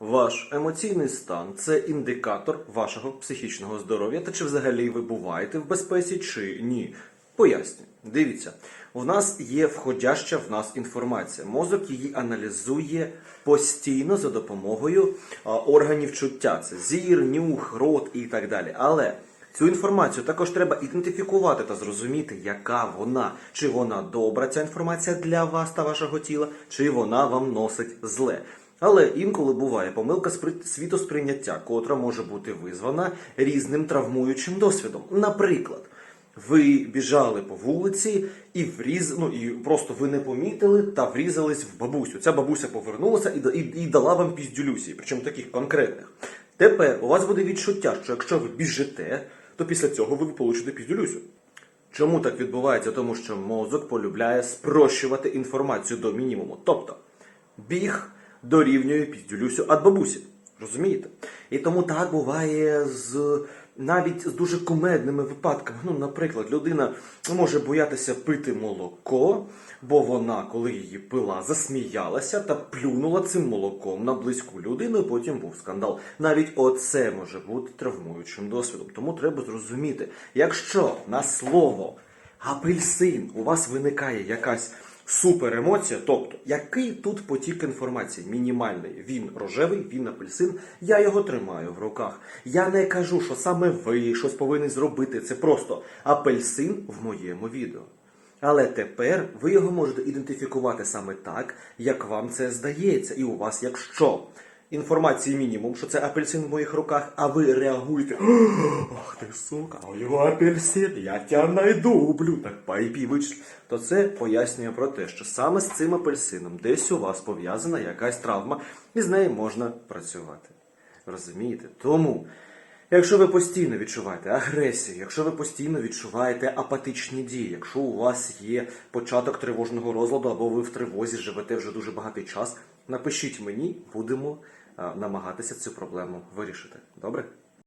Ваш емоційний стан це індикатор вашого психічного здоров'я та чи взагалі ви буваєте в безпеці чи ні. Поясню. Дивіться, у нас є входяща в нас інформація. Мозок її аналізує постійно за допомогою а, органів чуття. Це зір, нюх, рот і так далі. Але Цю інформацію також треба ідентифікувати та зрозуміти, яка вона, чи вона добра, ця інформація для вас та вашого тіла, чи вона вам носить зле. Але інколи буває помилка спри- світосприйняття, котра може бути визвана різним травмуючим досвідом. Наприклад, ви біжали по вулиці і вріз... ну, і просто ви не помітили та врізались в бабусю. Ця бабуся повернулася і, і, і дала вам піздюлюсі, причому таких конкретних. Тепер у вас буде відчуття, що якщо ви біжите, то після цього ви получите піздюлюсю. Чому так відбувається? Тому що мозок полюбляє спрощувати інформацію до мінімуму. Тобто, біг дорівнює піздюлюсю від бабусі. Розумієте? І тому так буває з навіть з дуже кумедними випадками. Ну, наприклад, людина може боятися пити молоко, бо вона, коли її пила, засміялася та плюнула цим молоком на близьку людину, і потім був скандал. Навіть оце може бути травмуючим досвідом. Тому треба зрозуміти, якщо на слово апельсин у вас виникає якась супер емоція, тобто який тут потік інформації? Мінімальний. Він рожевий, він апельсин. Я його тримаю в руках. Я не кажу, що саме ви щось повинні зробити. Це просто апельсин в моєму відео. Але тепер ви його можете ідентифікувати саме так, як вам це здається. І у вас, якщо інформації мінімум, що це апельсин в моїх руках, а ви реагуєте. Ах ти сука, а його апельсин, я тя найду, ублюдок, вичислю. То це пояснює про те, що саме з цим апельсином десь у вас пов'язана якась травма, і з нею можна працювати. Розумієте? Тому. Якщо ви постійно відчуваєте агресію, якщо ви постійно відчуваєте апатичні дії, якщо у вас є початок тривожного розладу або ви в тривозі живете вже дуже багатий час, напишіть мені, будемо намагатися цю проблему вирішити. Добре?